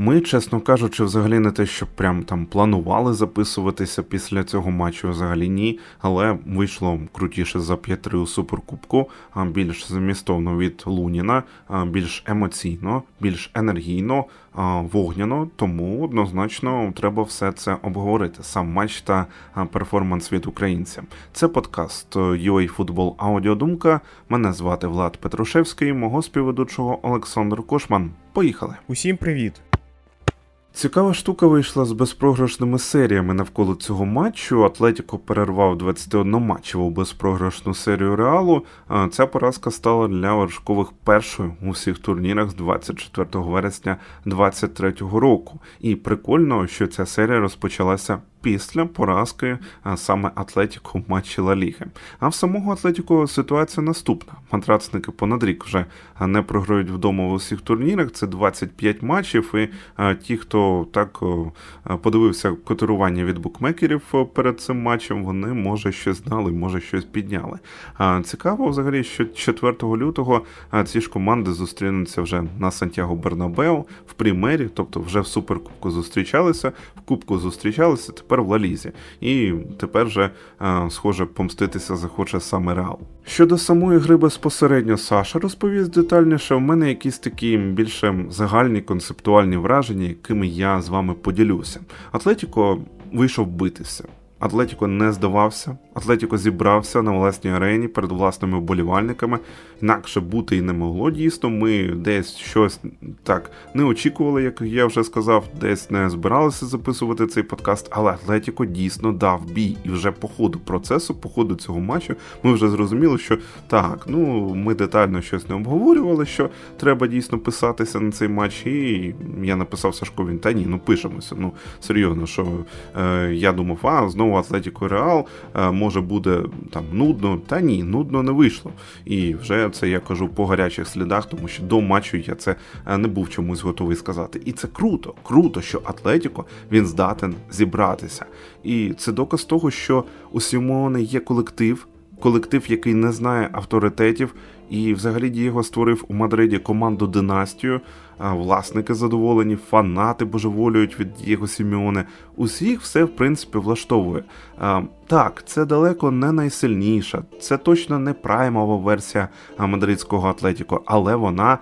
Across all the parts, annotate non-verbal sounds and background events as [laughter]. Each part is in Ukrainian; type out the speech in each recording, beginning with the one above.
Ми, чесно кажучи, взагалі не те, що прям там планували записуватися після цього матчу, взагалі ні. Але вийшло крутіше за 5-3 у суперкубку, а більш змістовно від Луніна, більш емоційно, більш енергійно, вогняно. Тому однозначно треба все це обговорити. Сам матч та перформанс від українця. Це подкаст е, UA Football Аудіодумка. Мене звати Влад Петрушевський, мого співведучого Олександр Кошман. Поїхали. Усім привіт! Цікава штука вийшла з безпрограшними серіями навколо цього матчу. Атлетіко перервав 21-матчеву безпрограшну серію реалу. Ця поразка стала для вершкових першою у всіх турнірах з 24 вересня 2023 року. І прикольно, що ця серія розпочалася. Після поразки саме Атлетіко в матчі Ла Ліги. А в самого Атлетіко ситуація наступна. Матрацники понад рік вже не програють вдома в усіх турнірах. Це 25 матчів. І ті, хто так подивився котирування від букмекерів перед цим матчем, вони може щось знали, може щось підняли. Цікаво, взагалі, що 4 лютого ці ж команди зустрінуться вже на Сантьяго Бернабеу в Прімері, тобто вже в суперкубку зустрічалися, в Кубку зустрічалися тепер в Лалізі. І тепер вже, е, схоже, помститися захоче саме Реал. Щодо самої гри безпосередньо Саша розповість детальніше. У мене якісь такі більше загальні концептуальні враження, якими я з вами поділюся. Атлетіко вийшов битися. Атлетіко не здавався, Атлетіко зібрався на власній арені перед власними вболівальниками. Інакше бути і не могло дійсно. Ми десь щось так не очікували, як я вже сказав, десь не збиралися записувати цей подкаст, але Атлетіко дійсно дав бій. І вже по ходу процесу, по ходу цього матчу, ми вже зрозуміли, що так, ну ми детально щось не обговорювали, що треба дійсно писатися на цей матч. І я написав Сашкові, та ні, ну пишемося. Ну серйозно, що е, я думав, а знову Атлетіко Реал е, може буде там нудно. Та ні, нудно не вийшло. І вже це я кажу по гарячих слідах, тому що до матчу я це е, не був чомусь готовий сказати. І це круто, круто, що Атлетіко він здатен зібратися. І це доказ того, що у Сімони є колектив. Колектив, який не знає авторитетів, і взагалі Дієго створив у Мадриді команду династію. Власники задоволені, фанати божеволюють від Дієго Сімеоне. Усіх все в принципі влаштовує. Так, це далеко не найсильніша, це точно не праймова версія мадридського Атлетіко, але вона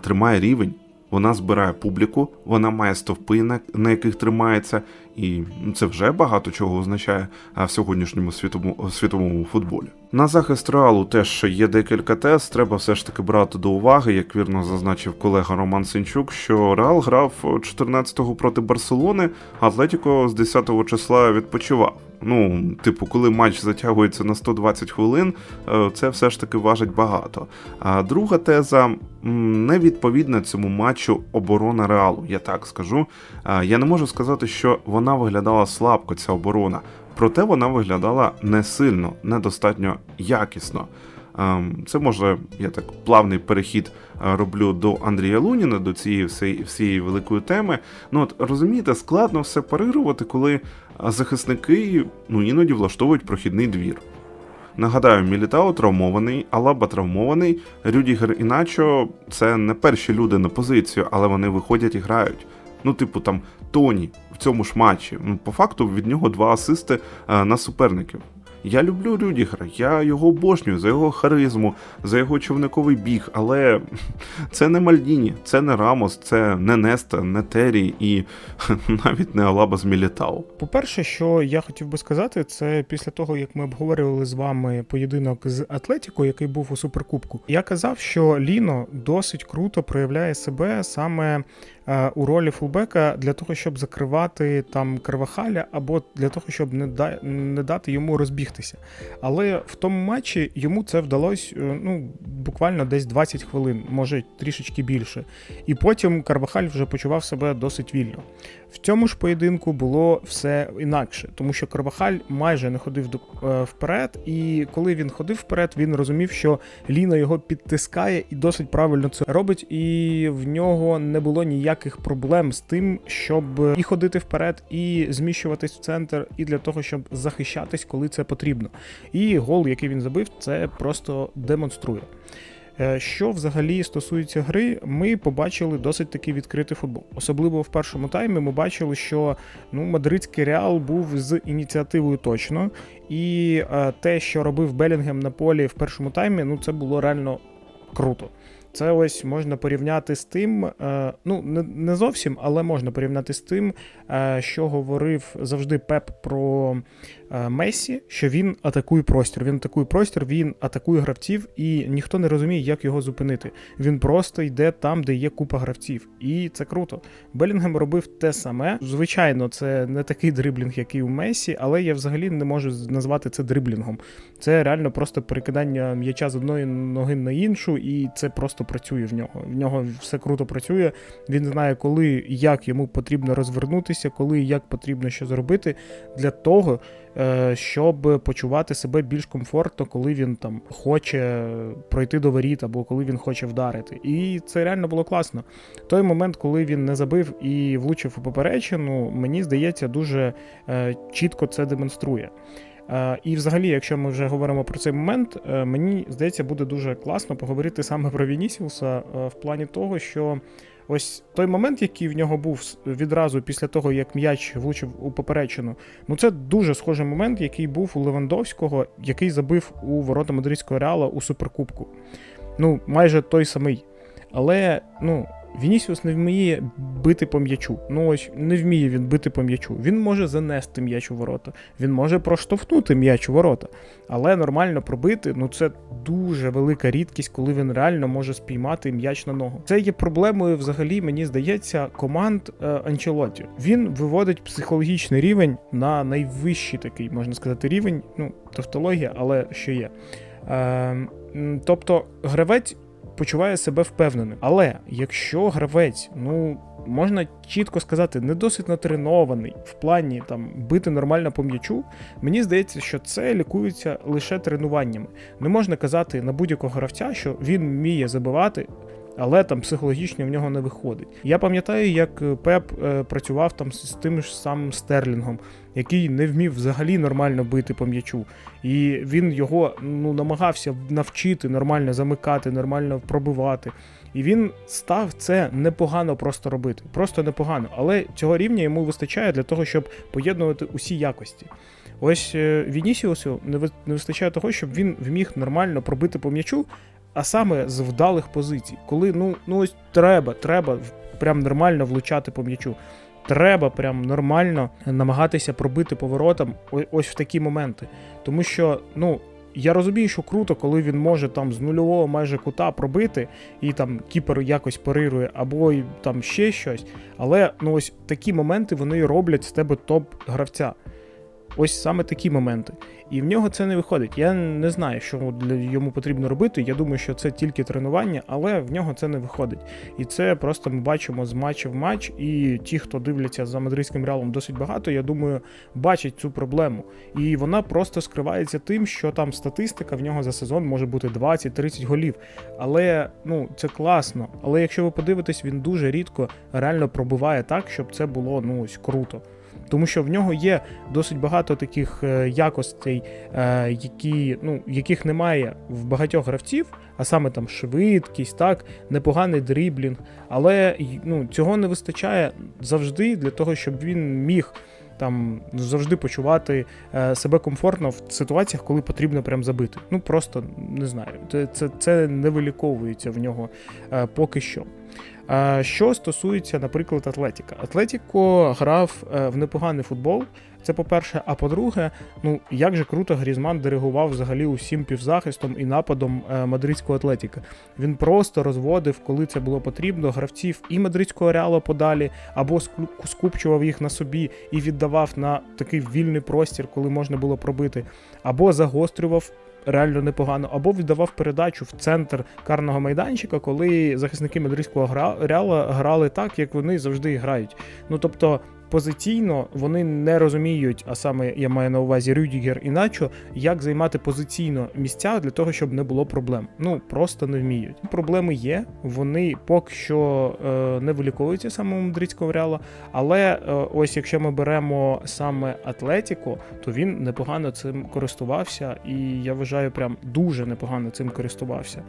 тримає рівень. Вона збирає публіку, вона має стовпи, на яких тримається, і це вже багато чого означає в сьогоднішньому світовому, світовому футболі. На захист реалу теж є декілька тез. Треба все ж таки брати до уваги, як вірно зазначив колега Роман Синчук, що Реал грав 14-го проти Барселони, Атлетіко з 10-го числа відпочивав. Ну, типу, коли матч затягується на 120 хвилин, е, це все ж таки важить багато. А друга теза м, невідповідна цьому матчу оборона реалу, я так скажу. Я не можу сказати, що вона виглядала слабко, ця оборона. Проте вона виглядала не сильно, недостатньо якісно. Ем, Це може, я так плавний перехід е, роблю до Андрія Луніна, до цієї всієї, великої теми. Ну от розумієте, складно все парирувати, коли е, захисники ну іноді влаштовують прохідний двір. Нагадаю, Мілітао травмований, Алаба травмований, Рюдігер і це не перші люди на позицію, але вони виходять і грають. Ну, типу, там Тоні в цьому ж матчі. По факту від нього два асисти е, на суперників. Я люблю Рюдігера, я його обожнюю за його харизму, за його човниковий біг, але [laughs] це не Мальдіні, це не Рамос, це не Неста, не Террі і [laughs] навіть не Алаба з Мілітау. По-перше, що я хотів би сказати, це після того, як ми обговорювали з вами поєдинок з Атлетіко, який був у суперкубку, я казав, що Ліно досить круто проявляє себе саме е, у ролі фулбека для того, щоб закривати там Карвахаля, або для того, щоб не да не дати йому розбігтися. Але в тому матчі йому це вдалося е, ну буквально десь 20 хвилин, може трішечки більше. І потім Карвахаль вже почував себе досить вільно. В цьому ж поєдинку було все інакше, тому що Карвахаль майже не ходив до, е, вперед, і коли він ходив вперед, він розумів, що Ліна його підтискає і досить правильно це робить, і в нього не було ніяких проблем з тим, щоб і ходити вперед, і зміщуватись в центр, і для того, щоб захищатись, коли це потрібно. І гол, який він забив, це просто демонструє. Е, Що взагалі стосується гри, ми побачили досить таки відкритий футбол. Особливо в першому таймі ми бачили, що ну, мадридський реал був з ініціативою точно, і е, те, що робив Белінгем на полі в першому таймі, ну це було реально круто. Це ось можна порівняти з тим, е, ну не, зовсім, але можна порівняти з тим, що говорив завжди Пеп про Месі, що він атакує простір. Він атакує простір, він атакує гравців, і ніхто не розуміє, як його зупинити. Він просто йде там, де є купа гравців, і це круто. Белінгем робив те саме. Звичайно, це не такий дриблінг, який у Месі, але я взагалі не можу назвати це дриблінгом. Це реально просто перекидання м'яча з одної ноги на іншу, і це просто працює в нього. В нього все круто працює. Він знає, коли і як йому потрібно розвернутися, коли і як потрібно що зробити для того, е, щоб почувати себе більш комфортно, коли він там хоче пройти до воріт або коли він хоче вдарити. І це реально було класно. Той момент, коли він не забив і влучив у поперечину, мені здається, дуже е, чітко це демонструє. Е, І, взагалі, якщо ми вже говоримо про цей момент, е, мені здається, буде дуже класно поговорити саме про Вінісіуса е, в плані того, що ось той момент, який в нього був відразу після того, як м'яч влучив у поперечину, ну це дуже схожий момент, який був у Левандовського, який забив у ворота Мадридського реала у суперкубку. Ну, майже той самий. Але, ну. Вінісіус не вміє бити по м'ячу. Ну ось не вміє він бити по м'ячу. Він може занести м'яч у ворота, він може проштовхнути м'яч у ворота. Але нормально пробити, ну це дуже велика рідкість, коли він реально може спіймати м'яч на ногу. Це є проблемою, взагалі, мені здається, команд е, Анчелоті. Він виводить психологічний рівень на найвищий такий, можна сказати, рівень. Ну, тавтологія, але що є. Е, тобто, гравець почуває себе впевненим. Але якщо гравець, ну можна чітко сказати, не досить натренований в плані там бити нормально по м'ячу, мені здається, що це лікується лише тренуваннями. Не можна казати на будь-якого гравця, що він вміє забивати. Але там психологічно в нього не виходить. Я пам'ятаю, як е, Пеп е, працював там з тим ж самим Стерлінгом, який не вмів взагалі нормально бити по м'ячу. І він його ну, намагався навчити нормально замикати, нормально пробивати. І він став це непогано просто робити. Просто непогано. Але цього рівня йому вистачає для того, щоб поєднувати усі якості. Ось е, Вінісіусу не вистачає того, щоб він вміг нормально пробити по м'ячу, а саме з вдалих позицій. Коли ну, ну ось треба, треба прям нормально влучати по м'ячу. Треба прям нормально намагатися пробити поворотам ось в такі моменти. Тому що, ну, я розумію, що круто, коли він може там з нульового майже кута пробити, і там кіпер якось парирує, або там ще щось. Але ну ось такі моменти вони роблять з тебе топ-гравця. Ось саме такі моменти. І в нього це не виходить. Я не знаю, що для йому потрібно робити. Я думаю, що це тільки тренування, але в нього це не виходить. І це просто ми бачимо з матчу в матч. І ті, хто дивляться за мадридським реалом досить багато, я думаю, бачать цю проблему. І вона просто скривається тим, що там статистика в нього за сезон може бути 20-30 голів. Але ну це класно. Але якщо ви подивитесь, він дуже рідко реально пробиває так, щоб це було ну ось круто. Тому що в нього є досить багато таких е, якостей, е, які, ну, яких немає в багатьох гравців, а саме там швидкість, так, непоганий дріблінг. Але ну, цього не вистачає завжди для того, щоб він міг там завжди почувати е, себе комфортно в ситуаціях, коли потрібно прям забити. Ну просто не знаю. Це, це, це не виліковується в нього поки що. Що стосується, наприклад, Атлетіка. Атлетіко грав е, в непоганий футбол. Це по-перше, а по-друге, ну як же круто Грізман диригував взагалі усім півзахистом і нападом е, мадридського Атлетіка. Він просто розводив, коли це було потрібно, гравців і мадридського реалу подалі, або скупчував їх на собі і віддавав на такий вільний простір, коли можна було пробити, або загострював. Реально непогано, або віддавав передачу в центр карного майданчика, коли захисники мадридського реала грали так, як вони завжди грають. Ну тобто позиційно вони не розуміють, а саме я маю на увазі Рюдігер і як займати позиційно місця для того, щоб не було проблем. Ну просто не вміють. Проблеми є, вони поки що е, не виліковуються саме у мадридського реала. Але е, ось якщо ми беремо саме Атлетіко, то він непогано цим користувався, і я вважаю, прям дуже непогано цим користувався.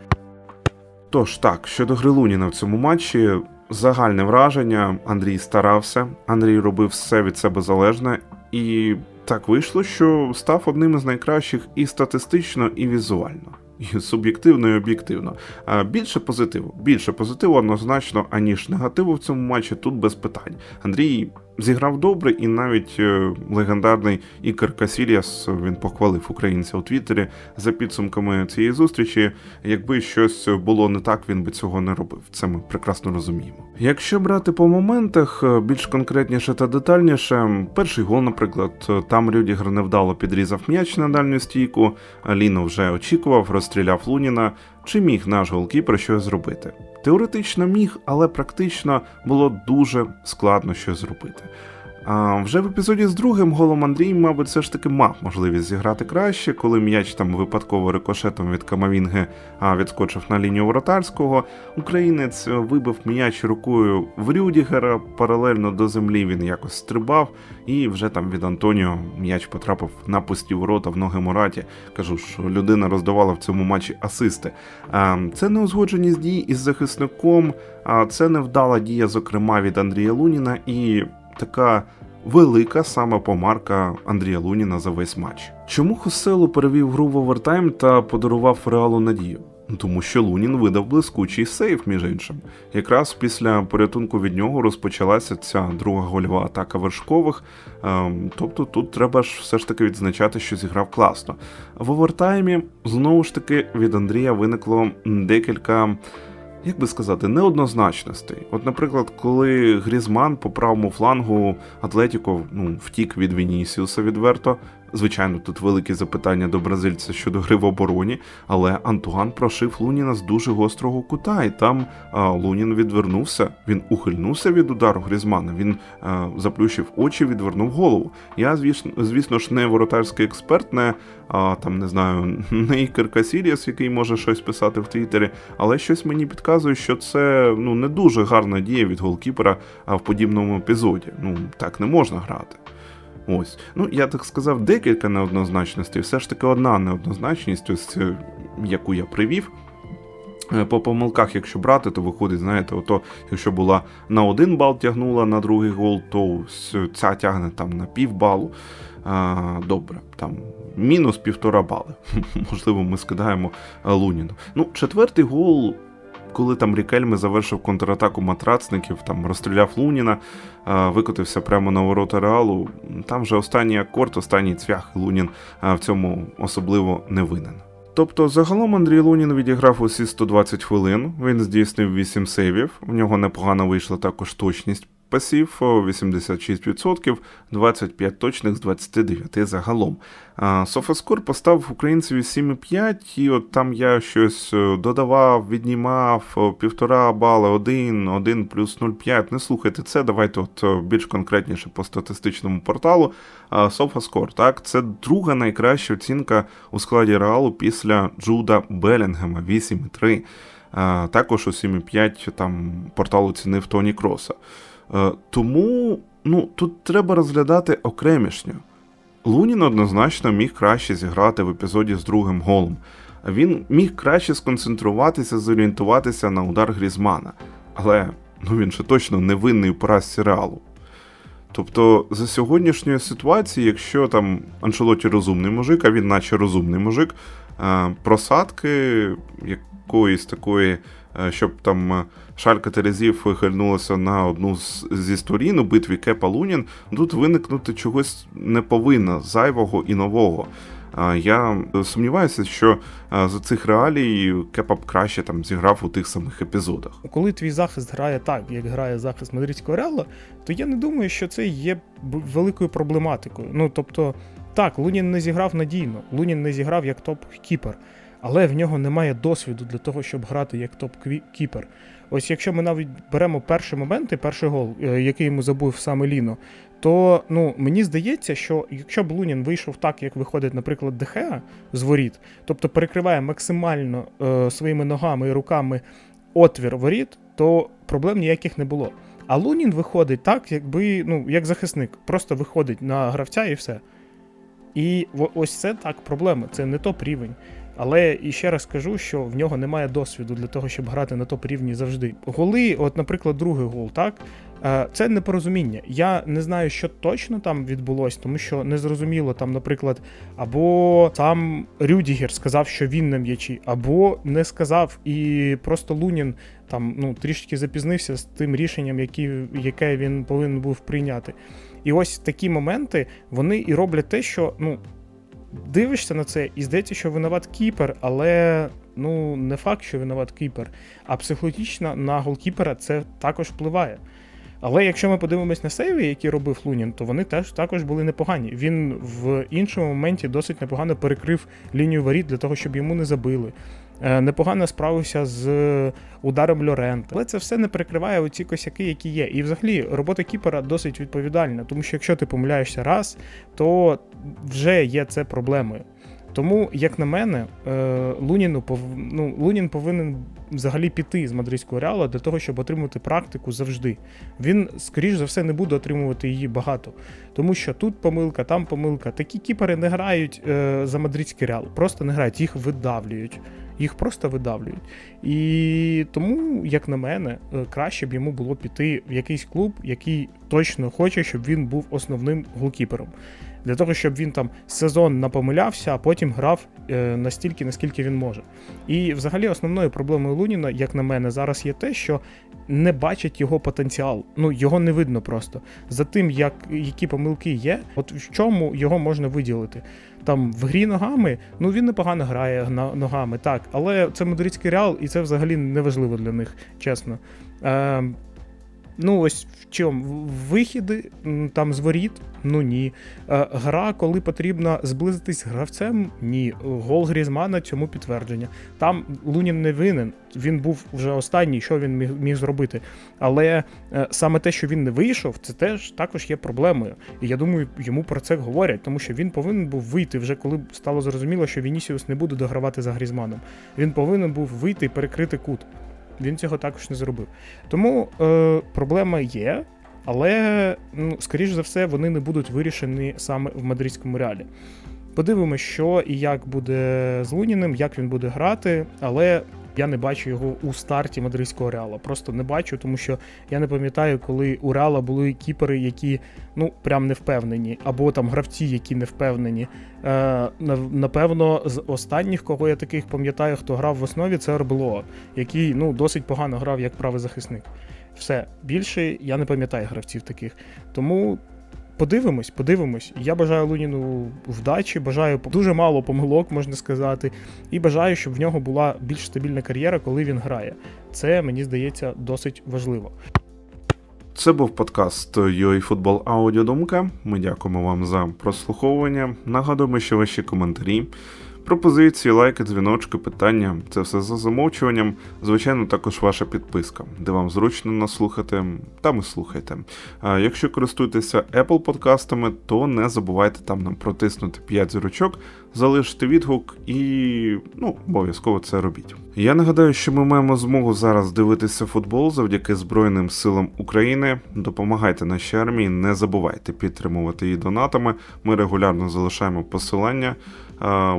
Тож так, щодо гри Луніна в цьому матчі, загальне враження. Андрій старався, Андрій робив все від себе залежне, і так вийшло, що став одним із найкращих і статистично, і візуально. І суб'єктивно, і об'єктивно. Більше позитиву, більше позитиву однозначно, аніж негативу в цьому матчі, тут без питань. Андрій зіграв добре, і навіть е, легендарний Ікар Касіліас він похвалив українця у Твіттері за підсумками цієї зустрічі. Якби щось було не так, він би цього не робив. Це ми прекрасно розуміємо. Якщо брати по моментах е, більш конкретніше та детальніше, перший гол, наприклад, е, там Рюдігер невдало підрізав м'яч на дальню стійку, Ліно вже очікував, розстріляв Луніна. Чи міг наш голкіпер щось зробити? Теоретично міг, але практично було дуже складно щось зробити. А вже в епізоді з другим голом Андрій, мабуть, все ж таки мав можливість зіграти краще, коли м'яч там випадково рикошетом від Камавінги відскочив на лінію воротарського. Українець е, вибив м'яч рукою в Рюдігера, паралельно до землі він якось стрибав, і вже там від Антоніо м'яч потрапив на пусті ворота в ноги Мураті. Кажу, що людина роздавала в цьому матчі асисти. А, Це неузгодженість дій із захисником, а це невдала дія, зокрема, від Андрія Луніна, і така велика саме помарка Андрія Луніна за весь матч. Чому Хоселу перевів гру в овертайм та подарував реалу надію? Тому що Лунін видав блискучий сейф, між іншим. Якраз після порятунку від нього розпочалася ця друга гольова атака вершкових. Ем, тобто тут треба ж все ж таки відзначати, що зіграв класно. В овертаймі знову ж таки від Андрія виникло декілька як би сказати, неоднозначностей. От, наприклад, коли Грізман по правому флангу Атлетіко ну, втік від Вінісіуса відверто. Звичайно, тут великі запитання до бразильця щодо гри в обороні, але Антуан прошив Луніна з дуже гострого кута, і там а, Лунін відвернувся. Він ухильнувся від удару Грізмана. Він а, заплющив очі, відвернув голову. Я, звісно, звісно ж, не воротарський експерт, не а, там не знаю, [laughs] не Ікер Касіліас, який може щось писати в Твіттері, але щось мені підказує, що це ну не дуже гарна дія від голкіпера а, в подібному епізоді. Ну так не можна грати. Ось, ну я так сказав, декілька неоднозначностей. Все ж таки одна неоднозначність, ось е, яку я привів. Е, По помилках, якщо брати, то виходить, знаєте, ото, якщо була на один бал тягнула на другий гол, то ось ця тягне там на пів балу. А, добре, там мінус півтора бали. [laughs] Можливо, ми скидаємо е, Луніну. Ну, четвертий гол. Коли там Рікельми завершив контратаку матрацників, там розстріляв Луніна, е, викотився прямо на ворота Реалу. Там вже останній акорд, останній цвях, Лунін е, в цьому особливо не винен. Тобто, загалом Андрій Лунін відіграв усі 120 хвилин, він здійснив 8 сейвів, у нього непогано вийшла також точність пасів 86%, 25 точних з 29 загалом. А, Софаскор поставив українцеві 7,5, і от там я щось додавав, віднімав півтора бали, 1, 1 плюс 0,5. Не слухайте це, давайте от більш конкретніше по статистичному порталу. Софаскор, так, це друга найкраща оцінка у складі Реалу після Джуда Белінгема 8,3. Також у 7,5 там портал оцінив Тоні Кроса. Е, Тому ну, тут треба розглядати окремішньо. Лунін однозначно міг краще зіграти в епізоді з другим голом. Він міг краще сконцентруватися, зорієнтуватися на удар Грізмана. Але ну він же точно не винний у поразці реалу. Тобто, за сьогоднішньої ситуації, якщо там Аншелоті розумний мужик, а він наче розумний мужик, е, просадки якоїсь такої, щоб там е, Шалька Терезів вихильнулася на одну зі сторін у битві Кепа Лунін, тут виникнути чогось не повинно зайвого і нового. А, Я сумніваюся, що за цих реалій Кепа б краще там зіграв у тих самих епізодах. Коли твій захист грає так, як грає захист мадридського реала, то я не думаю, що це є великою проблематикою. Ну тобто, так, Лунін не зіграв надійно, Лунін не зіграв як топ-кіпер, але в нього немає досвіду для того, щоб грати як топ-кіпер. Ось якщо ми навіть беремо перші моменти, перший гол, е, який йому забув саме Ліно, то ну мені здається, що якщо б Лунін вийшов так, як виходить, наприклад, Дехеа з воріт, тобто перекриває максимально е, своїми ногами і руками отвір воріт, то проблем ніяких не було. А Лунін виходить так, якби ну як захисник, просто виходить на гравця і все. І ось це так проблема, це не топ рівень. Але і ще раз скажу, що в нього немає досвіду для того, щоб грати на топ рівні завжди. Голи, от, наприклад, другий гол, так. е, Це непорозуміння. Я не знаю, що точно там відбулось, тому що незрозуміло там, наприклад, або сам Рюдігер сказав, що він на м'ячі, або не сказав, і просто Лунін там ну трішки запізнився з тим рішенням, які, яке він повинен був прийняти. І ось такі моменти вони і роблять те, що ну дивишся на це, і здається, що винуват кіпер, але ну не факт, що винуват кіпер. А психологічно на голкіпера це також впливає. Але якщо ми подивимось на сейви, які робив Лунін, то вони теж також були непогані. Він в іншому моменті досить непогано перекрив лінію воріт для того, щоб йому не забили. Е, Непогано справився з ударом Льорента. Але це все не перекриває оці косяки, які є. І взагалі робота кіпера досить відповідальна, тому що якщо ти помиляєшся раз, то вже є це проблемою. Тому, як на мене, е, Луніну ну, Лунін повинен взагалі піти з мадридського реала для того, щоб отримувати практику завжди. Він, скоріш за все, не буде отримувати її багато. Тому що тут помилка, там помилка. Такі кіпери не грають е, за мадридський реал, просто не грають, їх видавлюють. Їх просто видавлюють. І тому, як на мене, е, краще б йому було піти в якийсь клуб, який точно хоче, щоб він був основним голкіпером. Для того, щоб він там сезон напомилявся, а потім грав е, настільки, наскільки він може. І взагалі основною проблемою Луніна, як на мене, зараз є те, що не бачать його потенціал. Ну його не видно просто. За тим, як, які помилки є, от в чому його можна виділити. Там в грі ногами, ну він непогано грає ногами, так, але це мадридський реал, і це взагалі не важливо для них, чесно. Е, ну, ось в чому? Вихіди там з воріт, ну ні. Е, Гра, коли потрібно зблизитись з гравцем, ні. Гол Грізмана цьому підтвердження. Там Лунін не винен. Він був вже останній, що він міг, міг зробити. Але е, саме те, що він не вийшов, це теж також є проблемою. І я думаю, йому про це говорять, тому що він повинен був вийти вже коли стало зрозуміло, що Вінісіус не буде догравати за Грізманом. Він повинен був вийти і перекрити кут. Він цього також не зробив. Тому е, проблема є, але, ну, скоріш за все, вони не будуть вирішені саме в мадридському реалі. Подивимось, що і як буде з Луніним, як він буде грати, але я не бачу його у старті мадридського реала. Просто не бачу, тому що я не пам'ятаю, коли у реала були кіпери, які ну прям не впевнені, або там гравці, які не впевнені. Е, напевно, з останніх, кого я таких пам'ятаю, хто грав в основі, це Арбело, який ну досить погано грав як правий захисник. Все більше я не пам'ятаю гравців таких. Тому подивимось, подивимось. Я бажаю Луніну вдачі, бажаю дуже мало помилок, можна сказати, і бажаю, щоб в нього була більш стабільна кар'єра, коли він грає. Це мені здається досить важливо. Це був подкаст UA Аудіодумка. Ми дякуємо вам за прослуховування. Нагадуємо, що ваші коментарі, пропозиції, лайки, дзвіночки, питання це все за замовчуванням. Звичайно, також ваша підписка, де вам зручно нас слухати, там і слухайте. А якщо користуєтеся Apple подкастами, то не забувайте там нам протиснути 5 зірочок, залишити відгук і ну, обов'язково це робіть. Я нагадаю, що ми маємо змогу зараз дивитися футбол завдяки Збройним силам України. Допомагайте нашій армії, не забувайте підтримувати її донатами. Ми регулярно залишаємо посилання.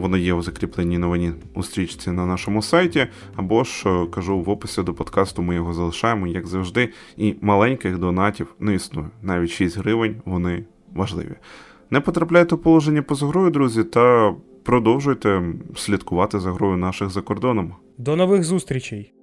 Воно є у закріпленій новині у стрічці на нашому сайті, або ж е, кажу в описі до подкасту. Ми його залишаємо, як завжди. І маленьких донатів не існує. Навіть 6 гривень вони важливі. Не потрапляйте у положення поза грою, друзі, та продовжуйте слідкувати за грою наших за кордоном. До нових зустрічей!